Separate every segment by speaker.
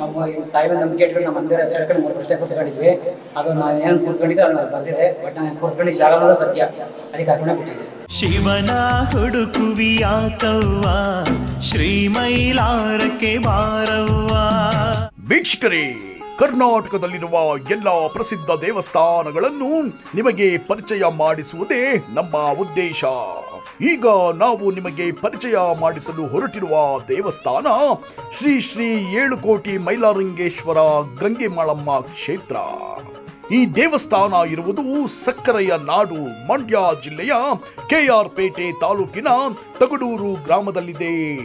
Speaker 1: ನಮ್ಮ ಈ ತಾಯಿ ನಮ್ಮ ನಂಬಿಕೆ ಇಟ್ಕೊಂಡು ನಮ್ಮ ಮಂದಿರ ಹೆಸರು ಮೂರು ಪ್ರಶ್ನೆ ಕೂತ್ಕೊಂಡಿದ್ವಿ. ಅದು ನಾನು ಏನು ಕೂತ್ಕೊಂಡಿದ್ದೆ ಅದು ಬಂದಿದೆ. ಬಟ್ ನಾನು ಕೂತ್ಕೊಂಡು ಜಾಗ ಅನ್ನೋದು ಸತ್ಯ ಅದಕ್ಕೆ ಅರ್ಪಣೆ ಕೊಟ್ಟಿದ್ದೆ
Speaker 2: ಶಿವನ ಹುಡುಕುವಿಯಾಕವ್ವ ಶ್ರೀಮೈಲಾರಕ್ಕೆ ಬಾರವ್ವ.
Speaker 3: ವೀಕ್ಷಕರೇ ಕರ್ನಾಟಕದಲ್ಲಿರುವ ಎಲ್ಲ ಪ್ರಸಿದ್ಧ ದೇವಸ್ಥಾನಗಳನ್ನು ನಿಮಗೆ ಪರಿಚಯ ಮಾಡಿಸುವುದೇ ನಮ್ಮ ಉದ್ದೇಶ. ಈಗ ನಾವು ನಿಮಗೆ ಪರಿಚಯ ಮಾಡಿಸಲು ಹೊರಟಿರುವ ದೇವಸ್ಥಾನ ಶ್ರೀ ಶ್ರೀ ಏಳುಕೋಟಿ ಮೈಲಾರಂಗೇಶ್ವರ ಗಂಗೆಮಾಳಮ್ಮ ಕ್ಷೇತ್ರ. ಈ ದೇವಸ್ಥಾನ ಇರುವುದು ಸಕ್ಕರೆಯ ನಾಡು. ಮಂಡ್ಯ ಜಿಲ್ಲೆಯ ಕೆಆರ್ ಪೇಟೆ ತಾಲೂಕಿನ ತಗಡೂರು ಗ್ರಾಮದಲ್ಲಿದೆ.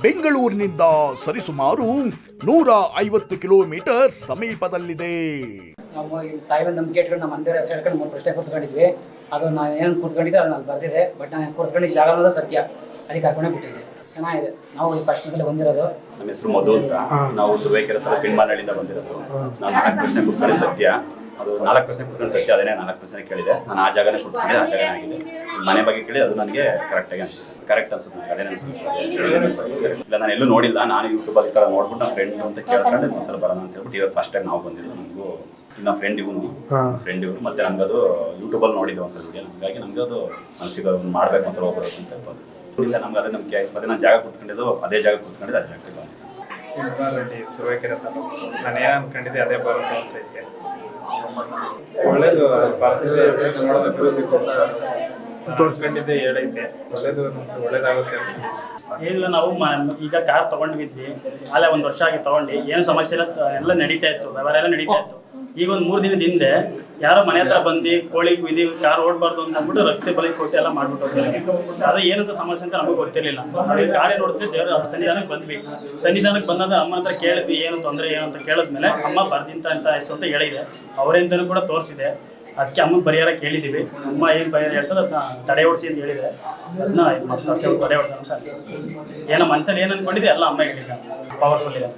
Speaker 3: ಬೆಂಗಳೂರಿನಿಂದ ಸರಿಸುಮಾರು ನೂರ ಐವತ್ತು ಕಿಲೋಮೀಟರ್ ಸಮೀಪದಲ್ಲಿದೆ.
Speaker 1: ನಮ್ಮ ಈ ತಾಯಿ ಬಂದು ನಂಬಿಕೆ ಇಟ್ಕೊಂಡು ನಮ್ಮ ಮಂದಿರ ಹೆಸರು ಹೇಳ್ಕೊಂಡು ಮೂರು ಪ್ರಶ್ನೆ ಕೂತ್ಕೊಂಡಿದ್ವಿ. ಅದು ನಾನು ಏನು ಕೂತ್ಕೊಂಡಿದ್ದೆ ಅದು ನಾನು ಬಂದಿದೆ ಬಟ್ ನಾನು ಕೂತ್ಕೊಂಡು ಜಾಗ ಅನ್ನೋದು ಸತ್ಯ. ಅದಕ್ಕೆ ಕರ್ಕೊಂಡೇ ಬಿಟ್ಟಿದ್ದೆ ಚೆನ್ನಾಗಿದೆ. ನಾವು ಈ ಫಸ್ಟ್ ಸಲ ಬಂದಿರೋದು.
Speaker 4: ನಮ್ಮ ಹೆಸರು ಮಧು ಅಂತ. ನಾವು ದುರ್ವೇಕೆರೆ ಹತ್ರ ಪಿಣ್ಮಾನಹಳ್ಳಿಯಿಂದ ಬಂದಿರೋದು. ನಾನು ನಾಲ್ಕು ಪ್ರಶ್ನೆ ಕೂತ್ಕೊಂಡು ಸತ್ಯ. ಅದು ನಾಲ್ಕು ಪ್ರಶ್ನೆ ಕೂತ್ಕೊಂಡು ಸತ್ಯ. ಅದನ್ನೇ ನಾಲ್ಕು ಪ್ರಶ್ನೆ ಕೇಳಿದೆ. ನಾನು ಆ ಜಾಗನೇ ಕೂತ್ಕೊಂಡೆ ಆ ಜಾಗನೇ ಆಗಿದೆ ಮನೆ ಬಗ್ಗೆ ಕೇಳಿ ಅದು ನನಗೆ ಕರೆಕ್ಟಾಗಿ ಅನಿಸುತ್ತೆ. ಕರೆಕ್ಟ್ ಅನ್ಸುತ್ತೆ ನನಗೆ ಅದೇನೇ ಅನ್ಸುತ್ತೆ. ಇಲ್ಲ ನಾನು ಎಲ್ಲೂ ನೋಡಿಲ್ಲ. ನಾನು ಯೂಟ್ಯೂಬಲ್ಲಿ ಈ ಥರ ನೋಡ್ಬಿಟ್ಟು ನನ್ನ ಫ್ರೆಂಡ್ ಅಂತ ಕೇಳ್ಕೊಂಡು ಒಂದ್ಸಲ ಬರೋಣ ಅಂತ ಹೇಳ್ಬಿಟ್ಟು ಇವತ್ತು ಫಸ್ಟ್ ಟೈಮ್ ನಾವು ಬಂದಿದ್ದು ನಮಗೂ ನಮ್ಮ ಫ್ರೆಂಡ್ ಇವನು. ಫ್ರೆಂಡ್ ಇವನು. ಮತ್ತೆ ನಮ್ಗೆ ಅದು ಯೂಟ್ಯೂಬಲ್ಲಿ ನೋಡಿದ್ದೆ ಒಂದ್ಸಲ ವಿಡಿಯೋ ಹಂಗಾಗಿ ನಮ್ಗೆ ಅದು ಮನಸ್ಸಿಗೆ ಅದು ಮಾಡ್ಬೇಕು ಒಂದ್ಸಲ ಹೋಗ್ಬೋದು ಅಂತ ಬಂದು ಇಲ್ಲ ನಮ್ಗೆ ಅದೇ ನಮ್ಗೆ ಅದೇ ನಾನು ಜಾಗ ಕುತ್ಕೊಂಡಿದ್ದು ಅದೇ ಜಾಗ ಕುತ್ಕೊಂಡಿದ್ದು ಆ ಜಾಗಕ್ಕೆ ಬಂದೆ.
Speaker 5: ರೆಡ್ಡಿ ತುರುವೇಕೆರೆ ತಾಲೂಕು. ನಾನು ಏನು ಅನ್ಕೊಂಡಿದ್ದೆ ಅದೇ ಬರುತ್ತೆ ಅನ್ಸೈತೆ ಒಳ್ಳೇದು ಬರ್ತಿದೆ ನೋಡೋದು ಅಭಿವೃದ್ಧಿ ಕೊಡ್ತಾರೆ ತೋರ್ಸ್ಕೊಂಡಿದ್ದೆ ಹೇಳೈತೆ. ಒಳ್ಳೇದು ಒಳ್ಳೇದಾಗುತ್ತೆ
Speaker 6: ಇಲ್ಲ ನಾವು ಈಗ ಕಾರ್ ತಗೊಂಡಿದ್ವಿ ಅಲ್ಲೇ ಒಂದು ವರ್ಷ ಆಗಿ ತಗೊಂಡು. ಏನು ಸಮಸ್ಯೆ ಇಲ್ಲ ಎಲ್ಲ ನಡೀತಾ ಇತ್ತು. ವ್ಯವಹಾರ ಎಲ್ಲ ನಡೀತಾ ಇತ್ತು. ಈಗ ಒಂದು ಮೂರು ದಿನದ ಹಿಂದೆ ಯಾರೋ ಮನೆ ಹತ್ರ ಬಂದು ಕೋಳಿ ಕುಯ್ದು ಕಾರ್ ಓಡಬಾರ್ದು ಅಂತ ಅಂದ್ಬಿಟ್ಟು ರಸ್ತೆ ಬಲಿ ಕೊಟ್ಟು ಎಲ್ಲ ಮಾಡ್ಬಿಟ್ಟು ಅದು ಏನಂತ ಸಮಸ್ಯೆ ಅಂತ ನಮಗೆ ಗೊತ್ತಿರಲಿಲ್ಲ. ಕಾರೇ ನೋಡಿದ್ರೆ ದೇವರ ಸನ್ನಿಧಾನಕ್ಕೆ ಬಂದ್ವಿ ಸನ್ನಿಧಾನಕ್ಕೆ ಬಂದಾಗ ಅಮ್ಮ ಹತ್ರ ಕೇಳಿದ್ವಿ, ಏನು ತೊಂದರೆ ಏನು ಅಂತ ಕೇಳಿದ್ಮೇಲೆ ಅಮ್ಮ ಬರ್ದಿಂತ ಅಂತ ಎಷ್ಟು ಅಂತ ಹೇಳಿದೆ. ಅವರಿಂದನೂ ಕೂಡ ತೋರಿಸಿದೆ. ಅದಕ್ಕೆ ಅಮ್ಮ ಪರಿಹಾರ ಕೇಳಿದ್ದೀವಿ. ಅಮ್ಮ ಏನು ಪರಿಹಾರ ಹೇಳ್ತದೆ ಅದನ್ನ ತಡೆ ಓಡಿಸಿ ಅಂತ ಹೇಳಿದೆ. ಅದನ್ನ ತಡೆ ಓಡಿಸೋಣ ಅಂತ. ಏನೋ ಮನ್ಸಲ್ಲಿ ಏನು ಅನ್ಕೊಂಡಿದೆ ಎಲ್ಲ ಅಮ್ಮ ಹೇಳಿಲ್ಲ ಪವರ್ಫುಲ್ ಇದೆ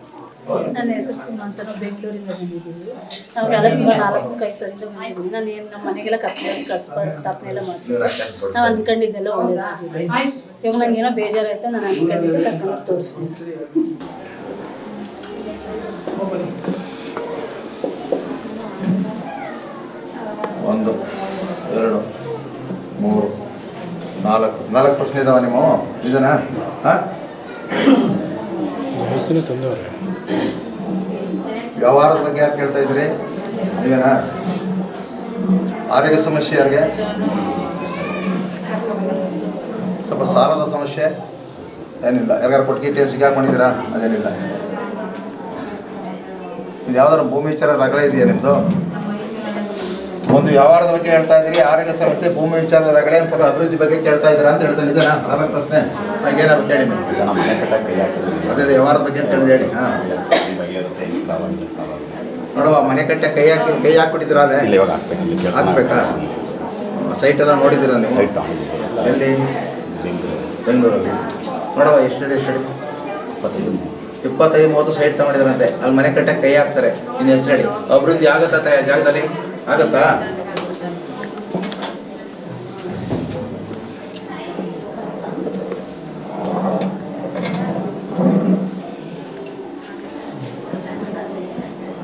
Speaker 7: ನನ್ನ ಹೆಸರು ಸುಮ್ಮ ಅಂತ ನಾವು ಬೆಂಗಳೂರಿಂದ ಬಂದಿದ್ದೀವಿ ನಾವು ಕಳೆದ ನಾಲ್ಕು ಕೈ ಸರಿಂದ ಬಂದಿದ್ದೀವಿ ನಾನು ಏನು ನಮ್ಮ ಮನೆಗೆಲ್ಲ ಕಪ್ಪೆ ಕಸ್ಬ ಸ್ಥಾಪನೆ ಎಲ್ಲ ಮಾಡಿಸಿದ್ವಿ ನಾವು ಅಂದ್ಕೊಂಡಿದ್ದೆಲ್ಲ ಒಳ್ಳೇದಾಗಿದೆ. ಇವಾಗ ನಂಗೆ ಏನೋ ಬೇಜಾರಾಯ್ತು ನಾನು ಅನ್ಕೊಂಡಿದ್ದೆ ಕರ್ಕೊಂಡು ತೋರಿಸ್ತೀನಿ.
Speaker 8: ಒಂದು ಎರಡು ಮೂರು ನಾಲ್ಕು. ನಾಲ್ಕು ಪ್ರಶ್ನೆ ಇದಾವ ನೀವು ಇದನ್ನ ಹಾಂ? ವ್ಯವಹಾರದ ಬಗ್ಗೆ ಯಾರು ಕೇಳ್ತಾ ಇದ್ರಿ? ನೀವೇನಾ ಆರೋಗ್ಯ ಸಮಸ್ಯೆ ಯಾರಿಗೆ? ಸ್ವಲ್ಪ ಸಾಲದ ಸಮಸ್ಯೆ? ಏನಿಲ್ಲ. ಯಾರಿಗಾರು ಕೊಟ್ಟಿಗೆ ಸಿಗಾಕೊಂಡಿದ್ದೀರಾ ಅದೇನಿಲ್ಲ. ಇದು ಯಾವ್ದಾದ್ರು ಭೂಮಿ ವಿಚಾರ ರಗಳೆ ಇದೆಯಾ ನಿಮ್ಮದು ಒಂದು ವ್ಯವಹಾರದ ಬಗ್ಗೆ ಹೇಳ್ತಾ ಇದ್ದೀರಿ ಆರೋಗ್ಯ ಸಮಸ್ಯೆ ಭೂಮಿ ವಿಚಾರ ರಗಳೆ ಒಂದ್ಸಲ ಸ್ವಲ್ಪ ಅಭಿವೃದ್ಧಿ ಬಗ್ಗೆ ಕೇಳ್ತಾ ಇದ್ದೀರಾ ಅಂತ ಹೇಳ್ತಾ ಇದ್ದೀರಾ? ನಾಲ್ಕು ಪ್ರಶ್ನೆ. ಹಾಗೇನಾದ್ರು ಕೇಳಿ ಅದೇ ವ್ಯವಹಾರದ ಬಗ್ಗೆ ಕೇಳಿದೆ ಹೇಳಿ. ಹಾಂ.
Speaker 4: ಒಂದು
Speaker 8: ನೋಡುವ ಮನೆ ಕಟ್ಟೆ ಕೈ ಹಾಕಿ ಕೈ ಹಾಕ್ಬಿಟ್ಟಿದ್ರ ಅದೇ?
Speaker 4: ಇಲ್ಲ ಇವಾಗ ಹಾಕ್ಬೇಕು
Speaker 8: ಸೈಟ್ ಎಲ್ಲ ನೋಡಿದ್ದೀರ ನೀವು?
Speaker 4: ಸೈಟ್ ತಗೊಂಡಿದ್ದೀವಿ.
Speaker 8: ಎಲ್ಲಿ?
Speaker 4: ಬೆಂಗಳೂರು.
Speaker 8: ಬೆಂಗಳೂರಲ್ಲಿ. ನೋಡುವ ಎಷ್ಟು ಎಷ್ಟು
Speaker 4: ಇಪ್ಪತ್ತೈದು.
Speaker 8: ಇಪ್ಪತ್ತೈದು ಮೂವತ್ತು ಸೈಟ್ ತಗೊಂಡಿದ್ರಂತೆ ಅಲ್ಲಿ ಮನೆ ಕಟ್ಟೆ ಕೈ ಹಾಕ್ತಾರೆ. ಇನ್ನು ಹೆಸರು ಹೇಳಿ. ಅಭಿವೃದ್ಧಿ ಆಗತ್ತಾ ಜಾಗದಲ್ಲಿ? ಆಗತ್ತಾ?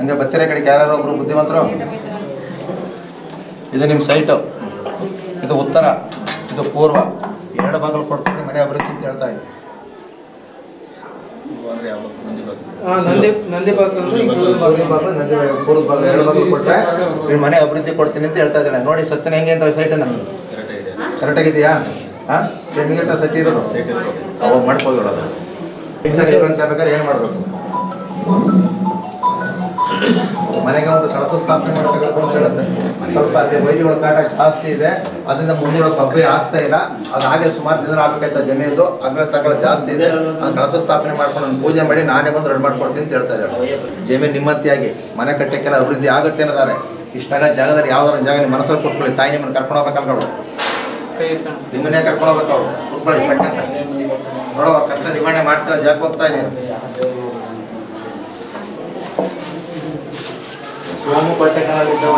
Speaker 8: ಹಂಗೆ ಬರ್ತೀರಾ ಕಡೆಗೆ ಯಾರು ಒಬ್ರು ಬುದ್ಧಿವಂತರು? ಇದು ನಿಮ್ಮ ಸೈಟು. ಇದು ಉತ್ತರ ಇದು ಪೂರ್ವ. ಎರಡು ಭಾಗಲು ಕೊಟ್ಬಿಟ್ರೆ ಮನೆ ಅಭಿವೃದ್ಧಿ ಅಂತ ಹೇಳ್ತಾ ಇದೆ
Speaker 9: ನಂದಿ ನಂದಿ ಬಾಗ್ಲು
Speaker 8: ಪೂರ್ವ ಭಾಗ ಎರಡು ಕೊಟ್ಟರೆ ನಿಮ್ಮ ಮನೆ ಅಭಿವೃದ್ಧಿ ಕೊಡ್ತೀನಿ ಅಂತ ಹೇಳ್ತಾ ಇದ್ದಾಳೆ ನೋಡಿ ಸತ್ಯನ ಹೆಂಗೆ ಅಂತ ಸೈಟ್ ಕರೆಕ್ಟ್ ಆಗಿದೆಯಾ ಹಾಂ ನಿಮಗೆ ಸೆಟ್ ಇರೋದು. ಅವಾಗ ಮಾಡ್ಕೊಳ್ಳೋದು. ಏನು ಮಾಡಬೇಕು? ಮನೆಗೆ ಒಂದು ಕಳಸ ಸ್ಥಾಪನೆ ಮಾಡಬೇಕು ಅಂತ ಹೇಳುತ್ತೆ ಸ್ವಲ್ಪ ಅದೇ ವೈದ್ಯಗಳ ಕಾಟ ಜಾಸ್ತಿ ಇದೆ. ಅದರಿಂದ ಮುಂದಿರೋ ಕಬ್ಬೆ ಆಗ್ತಾ ಇಲ್ಲ. ಅದು ಹಾಗೆ ಸುಮಾರು ದಿನ ಆಗ್ಬೇಕಾಯ್ತ ಜಮೀನು ಅಗ್ರ ತಗಳ ಜಾಸ್ತಿ ಇದೆ. ಆ ಕಳಸ ಸ್ಥಾಪನೆ ಮಾಡ್ಕೊಂಡು ಪೂಜೆ ಮಾಡಿ ನಾನೇ ಬಂದು ರೆಡಿ ಮಾಡ್ಕೊಡ್ತೀನಿ ಅಂತ ಹೇಳ್ತಾ ಇದ್ದಾರೆ. ಜಮೀನು ನಿಮ್ಮತ್ತಿಯಾಗಿ ಮನೆ ಕಟ್ಟಕ್ಕೆಲ್ಲ ಅಭಿವೃದ್ಧಿ ಆಗುತ್ತೆ ಅನ್ನೋದಾರೆ ಇಷ್ಟಾಗ ಜಾಗದಲ್ಲಿ ಯಾವ್ದಾರ ಜಾಗ ನಿಮ್ಮ ಮನಸ್ಸಲ್ಲಿ ಕೊಟ್ಕೊಳ್ಳಿ ತಾಯಿ ನಿಮ್ಮನ್ನು ಕರ್ಕೊಂಡು ನೋಡು
Speaker 9: ಇಟ್ಕೊಂಡು
Speaker 8: ನಿಮ್ಮನ್ನೇ ಕರ್ಕೊಂಡು ಹೋಗ್ಬೇಕು ಅವ್ರು. ಕುತ್ಕೊಳ್ಳಿ ನೋಡುವ ಕಷ್ಟ ನಿವಾರಣೆ ಮಾಡ್ತಾರೆ. ಜಾಗ ಹೋಗ್ತಾ ಇದೀನಿ ಸೋಮು ಕೊಟ್ಟೆ ಕಾಲಲ್ಲಿದ್ದವ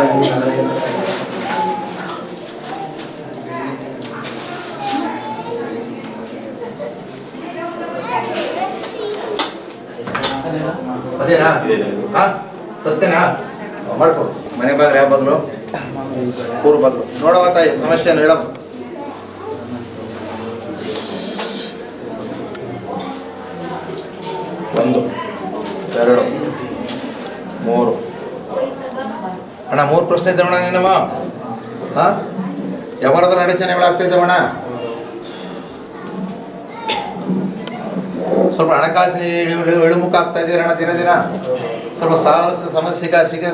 Speaker 8: ಅದೇನಾ? ಹಾ ಸತ್ಯನಾ? ಮನೆ ತಾಯಿ ಸಮಸ್ಯೆಯನ್ನು ಒಂದು ಎರಡು ಮೂರು. ಅಣ್ಣ ಮೂರು ಪ್ರಶ್ನೆ ಇದ್ದಾವಣ್ಣ ನಿನ್ನವ. ಹಾ? ಯಾವಾರದ ಅಡಚಣೆಗಳು ಆಗ್ತಾ ಇದ್ದಾವಣ್ಣ ಸ್ವಲ್ಪ ಹಣಕಾಸಿನ ಇಳಿಮುಖ ಆಗ್ತಾ ಆಗ್ತಾ ಇದೀರಣ್ಣ ದಿನ ದಿನ? ಸ್ವಲ್ಪ ಸಾಲ ಸಮಸ್ಯೆ ಶೀಘ್ರ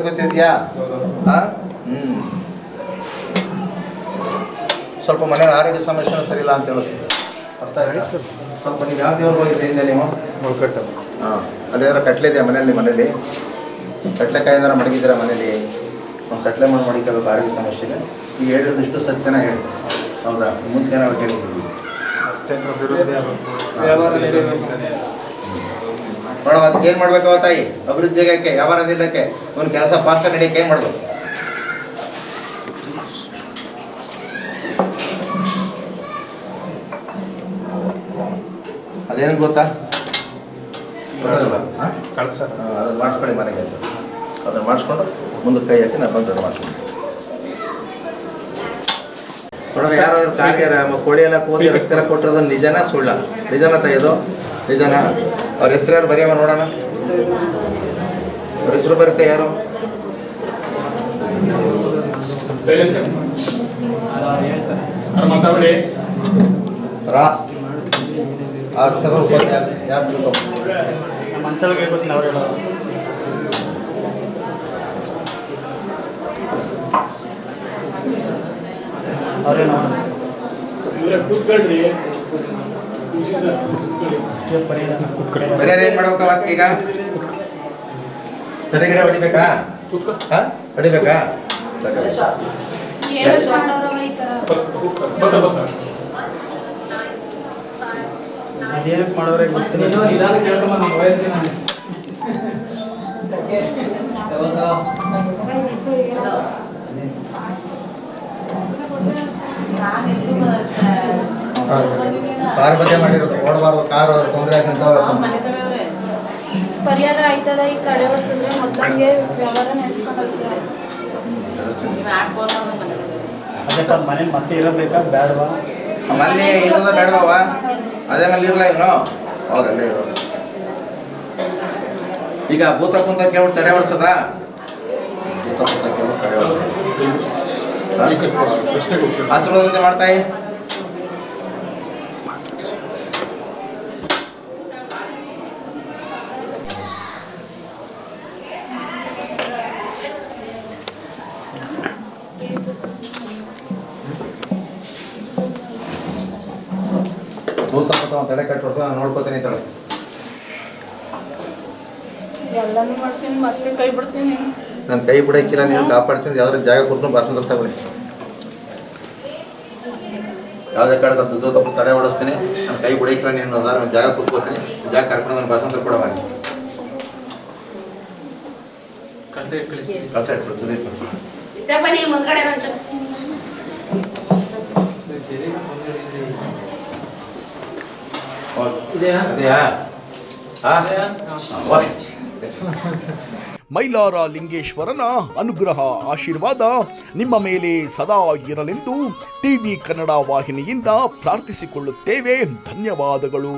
Speaker 8: ಹಾ? ಸ್ವಲ್ಪ ಮನೆಯ ಆರೋಗ್ಯ ಸಮಸ್ಯೆ ಸರಿ ಇಲ್ಲ ಅಂತ ಹೇಳ್ತೀವಿ ಸ್ವಲ್ಪ ನೀವು ಯಾವ ದೇವ್ರಿಗೆ ಹೋಗಿದ್ರಿ ಹಿಂದೆ ನೀವು?
Speaker 5: ಮುಳ್ಕಟ್ಟು
Speaker 8: ಹಾಂ. ಅದೇನಾರ ಕಟ್ಲೆ ಇದೆಯಾ ಮನೆಯಲ್ಲಿ ಮನೇಲಿ ಕಟ್ಲೆಕಾಯಿ ಏನಾರ ಮಡಗಿದ್ದೀರಾ ಮನೇಲಿ ಒಂದು ಕಟ್ಲೆ ಮಾಡಿ ಮಾಡಿಕೊಳ್ಳೋದು ಆರೋಗ್ಯ ಸಮಸ್ಯೆಗೆ ಈಗ ಇಷ್ಟು ಸತ್ಯನ ಹೇಳಿ. ಹೌದಾ? ಮುಂದೆ
Speaker 9: ನಾವು ನಡೀಬೇಕು.
Speaker 8: ನೋಡವ ಅದಕ್ಕೆ ಏನು ಮಾಡ್ಬೇಕು ತಾಯಿ? ಅಭಿವೃದ್ಧಿ ಆಗಕ್ಕೆ ವ್ಯವಹಾರ ನಿಲ್ಲಕ್ಕೆ ಒಂದು ಕೆಲಸ ಫಾಸ್ಟ್ ನಡೆಯಕ್ಕೆ ಏನು ಮಾಡಬೇಕು? ಅದೇನು ಗೊತ್ತಾ? ಅದನ್ನ ಮಾಡಿಸ್ಕೊಳ್ಳಿ ಮನೆಗೆ ಅದನ್ನ ಮಾಡಿಸ್ಕೊಂಡು ಮುಂದಕ್ಕೆ ಕೈ ಹಾಕಿ ನಾನು ಬಂದು ಮಾಡ್ತೀನಿ ನೋಡೋಣ ಯಾರೋ ಇವ್ರು ಕಾಲಿಗೆ ರ- ಕೋಳಿ ಎಲ್ಲ ಕೂದಿ ರಕ್ತ ಎಲ್ಲ ಕೊಟ್ಟಿರೋದು ನಿಜನ ಸುಳ್ಳ? ನಿಜನ ತೆಗೆದು ನಿಜನ? ಅವ್ರ ಹೆಸರು ಯಾರು? ಬರೆಯವ ನೋಡೋಣ. ಅವ್ರ ಹೆಸರು ಬರುತ್ತೆ ಯಾರು? ರಾ. ಆ ಸ್ವಲ್ಪ ಯಾರು ಯಾರು ತಿಳ್ಕೊ
Speaker 6: ನಮ್ಮ ಮನ್ಸಲ್ಲಿ ಗೊತ್ತಿಲ್ಲ ಅವ್ರು ಹೇಳೋದು ಅವ್ರೇ ನೋಡೋಣ
Speaker 8: ಬೇರೆ ಏನ್ ಮಾಡ್ಬೇಕು ಅವತ್ತು ಈಗ? ತಲೆ ಗಿಡ ಹೊಡಿಬೇಕಾ? ಹಾ? ಹೊಡಿಬೇಕಾ?
Speaker 6: ಅದೇನಕ್ಕೆ ಮಾಡೋರೆ ಗೊತ್ತಿಲ್ಲ.
Speaker 9: ನಿಧಾನ ಕೇಳ್ಕೊಂಬ ನಾನು.
Speaker 8: ಕಾರ್ ಬಗ್ಗೆ ಮಾಡಿರೋದು ಓಡಬಾರ್ದು ಕಾರ್ ತೊಂದರೆ ಆಗಿ ನಿಂತಾವೆ
Speaker 10: ಪರಿಹಾರ ಆಯ್ತದ ಈ ಕಡೆ ವರ್ಷದ್ರೆ ಮೊದಲಿಗೆ ವ್ಯವಹಾರ ನಡೆಸ್ಕೊಂಡು ಹೋಗ್ತಾರೆ?
Speaker 6: ಅದೇ ತಮ್ಮ ಮತ್ತೆ ಇರಬೇಕಾ ಬೇಡವಾ?
Speaker 8: ಅಲ್ಲಿ ಇರೋದ ಬೇಡವ ಅದೇ ಮೇಲೆ ಇರಲ್ಲ ಇವನು? ಅಲ್ಲೇ ಇರೋ ಈಗ ಭೂತ ಕುಂತ ಕೇಳ್ಬಿಟ್ಟು ತಡೆ ಹೊಡ್ಸದ? ಭೂತ ಕುಂತ ಕೇಳಿ ತಡೆ ಹೊಡ್ಸದ? ಮಾಡ್ತಾಯಿ? ಭೂತ ಒಂದು ತಡೆ ಕಟ್ಟಿ ಹೊಡ್ಸ ನೋಡ್ಕೋತೀನಿ ತಡೆ
Speaker 10: ಎಲ್ಲಾನು ಮಾಡ್ತೀನಿ ಮತ್ತೆ ಕೈ ಬಿಡ್ತೀನಿ.
Speaker 8: ನನ್ನ ಕೈ ಬಿಡಕ್ಕಿಲ್ಲ ನೀನು ಕಾಪಾಡ್ತೀನಿ ಯಾವ್ದಾರ ಜಾಗ ಕೊಟ್ಟು ಬಾಸನ ತಗೊಳ್ಳಿ. ಯಾವುದೇ ಕಡೆ ದುಡ್ಡು ತಪ್ಪು ತಡೆ ಓಡಿಸ್ತೀನಿ ನನ್ನ ಕೈ ಬಿಡಕ್ಕಿಲ್ಲ ನೀನು ಅದಾರ ಒಂದು ಜಾಗ ಕೂತ್ಕೋತೀನಿ ಜಾಗ ಕರ್ಕೊಂಡು ನನ್ನ ಬಾಸಂದ್ರ ಕೊಡವ
Speaker 9: ಕಳ್ಸ ಇಟ್ಕೊಳ್ಳಿ.
Speaker 8: ಕಳ್ಸ ಇಟ್ಬಿಡು ಸುದೀಪ್
Speaker 10: ಮುಂದ್ಗಡೆ
Speaker 9: ಇದೆಯಾ? ಇದೆಯಾ?
Speaker 3: ಮೈಲಾರ ಲಿಂಗೇಶ್ವರನ ಅನುಗ್ರಹ ಆಶೀರ್ವಾದ ನಿಮ್ಮ ಮೇಲೆ ಸದಾ ಇರಲೆಂದು ಟಿವಿ ಕನ್ನಡ ವಾಹಿನಿಯಿಂದ ಪ್ರಾರ್ಥಿಸಿಕೊಳ್ಳುತ್ತೇವೆ. ಧನ್ಯವಾದಗಳು.